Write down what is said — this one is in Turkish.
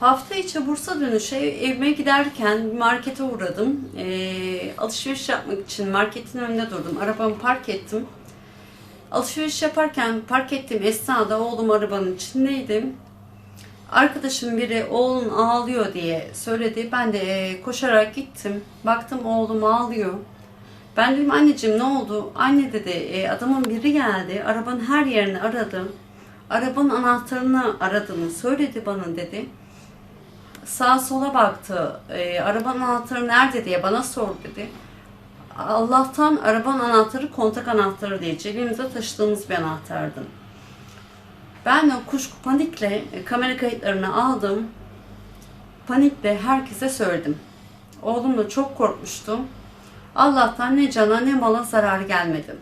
Hafta içi Bursa dönüşü evime giderken markete uğradım. Ee, alışveriş yapmak için marketin önünde durdum. Arabamı park ettim. Alışveriş yaparken park ettiğim esnada oğlum arabanın içindeydi. Arkadaşım biri oğlun ağlıyor diye söyledi. Ben de e, koşarak gittim. Baktım oğlum ağlıyor. Ben dedim anneciğim ne oldu? Anne dedi "e, adamın biri geldi. Arabanın her yerini aradı. Arabanın anahtarını aradığını söyledi bana dedi. Sağa sola baktı. E, arabanın anahtarı nerede diye bana sor dedi. Allah'tan arabanın anahtarı kontak anahtarı değil. Cebimizde taşıdığımız bir anahtardı. Ben de kuşku panikle e, kamera kayıtlarını aldım. Panikle herkese söyledim. Oğlum da çok korkmuştu. Allah'tan ne cana ne mala zarar gelmedi.